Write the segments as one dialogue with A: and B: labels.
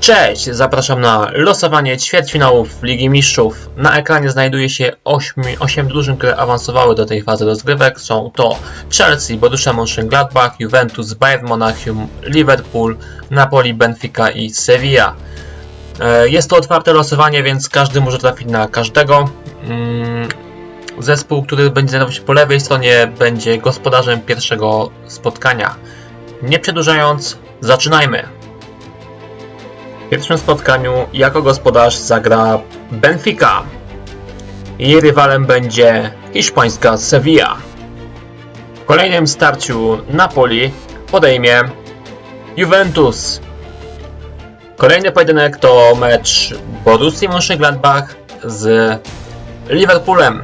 A: Cześć, zapraszam na losowanie ćwierćfinałów Ligi Mistrzów. Na ekranie znajduje się 8, 8 drużyn, które awansowały do tej fazy rozgrywek. Są to Chelsea, Borussia Mönchengladbach, Juventus, Bayern Monachium, Liverpool, Napoli, Benfica i Sevilla. E, Jest to otwarte losowanie, więc każdy może trafić na każdego. Mm, Zespół, który będzie znajdował się po lewej stronie, będzie gospodarzem pierwszego spotkania. Nie przedłużając, zaczynajmy! W pierwszym spotkaniu jako gospodarz zagra Benfica. Jej rywalem będzie hiszpańska Sevilla. W kolejnym starciu Napoli podejmie Juventus. Kolejny pojedynek to mecz Borussii Mönchengladbach z Liverpoolem.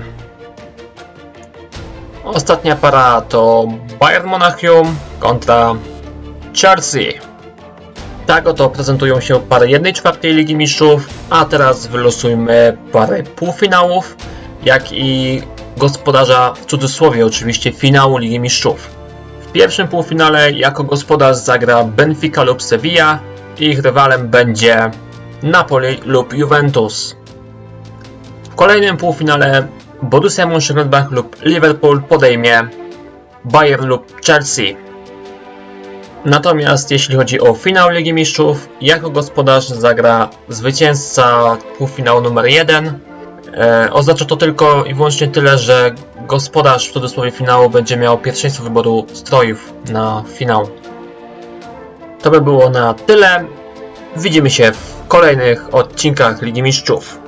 A: Ostatnia para to Bayern Monachium kontra Chelsea. Tak oto prezentują się pary 1 czwartej Ligi Mistrzów, a teraz wylosujmy parę półfinałów, jak i gospodarza, w cudzysłowie oczywiście, finału Ligi Mistrzów. W pierwszym półfinale jako gospodarz zagra Benfica lub Sevilla, ich rywalem będzie Napoli lub Juventus. W kolejnym półfinale Borussia Mönchengladbach lub Liverpool podejmie Bayern lub Chelsea. Natomiast jeśli chodzi o finał Ligi Mistrzów, jako gospodarz zagra zwycięzca półfinału numer 1. E, oznacza to tylko i wyłącznie tyle, że gospodarz w cudzysłowie finału będzie miał pierwszeństwo wyboru strojów na finał. To by było na tyle. Widzimy się w kolejnych odcinkach Ligi Mistrzów.